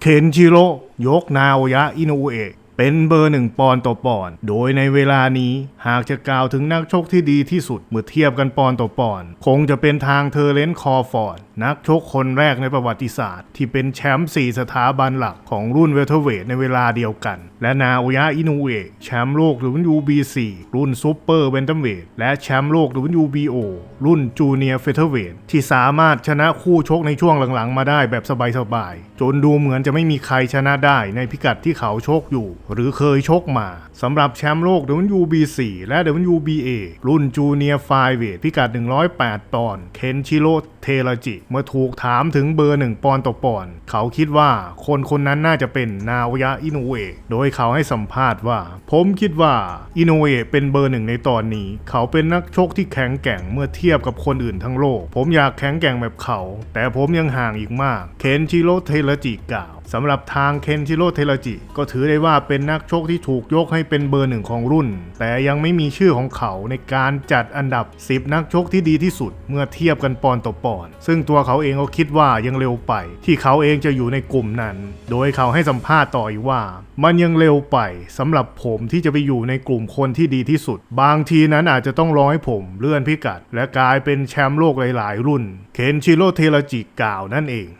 เคนชิโร่ยกนาโอยะ อินุเอะ เป็นเบอร์หนึ่งปอนต่อปอนโดยในเวลานี้หากจะกล่าวถึงนักชกที่ดีที่สุดเมื่อเทียบกันปอนต่อปอนคงจะเป็นทางเทอร์เลนคอฟอร์ดนักชกคนแรกในประวัติศาสตร์ ที่เป็นแชมป์4สถาบันหลักของรุ่นเวลเทเวทในเวลาเดียวกัน และนาโอยะอินุเอะแชมป์โลก WBC รุ่นซูเปอร์เวนตัมเวทและแชมป์โลก WBO รุ่นจูเนียร์เฟเธอร์เวทที่สามารถชนะคู่ชกในช่วงหลังๆ มาได้แบบสบายๆจนดูเหมือนจะไม่มีใครชนะได้ในพิกัดที่เขาชกอยู่หรือเคยชกมาสำหรับแชมป์โลก WBC และ WBA รุ่นจูเนียร์ไฟเวทพิกัด 108 ปอนด์เคนชิโรเทราจิ เมื่อถูกถามถึงเบอร์ 1 ปอนด์ต่อปอนด์เขาคิดว่าคนคนนั้นน่าจะเป็นนาโอยะอินุเอะโดยเขาให้สัมภาษณ์ว่า ผมคิดว่าอินุเอะเป็นเบอร์หนึ่งในตอนนี้ เขาเป็นนักชกที่แข็งแกร่งเมื่อเทียบกับคนอื่นทั้งโลก ผมอยากแข็งแกร่งแบบเขา แต่ผมยังห่างอีกมาก เคนชิโรเทราจิกล่าว สำหรับทางเคนชิโร่เทรจิ ก็ถือได้ว่าเป็นนักชกที่ถูกยกให้เป็นเบอร์หนึ่งของรุ่น แต่ยังไม่มีชื่อของเขาในการจัดอันดับ 10 นักชกที่ดีที่สุด เมื่อเทียบกันปอนด์ต่อปอนด์ซึ่งตัวเขาเองก็คิดว่ายังเร็วไป ที่เขาเองจะอยู่ในกลุ่มนั้น โดยเขาให้สัมภาษณ์ต่ออีกว่า มันยังเร็วไปสำหรับผมที่จะไปอยู่ในกลุ่มคนที่ดีที่สุด บางทีนั้นอาจจะต้องรอให้ผมเลื่อนพิกัด และกลายเป็นแชมป์โลกหลาย ๆ รุ่น เคนชิโร่เทรจิกล่าวนั่นเอง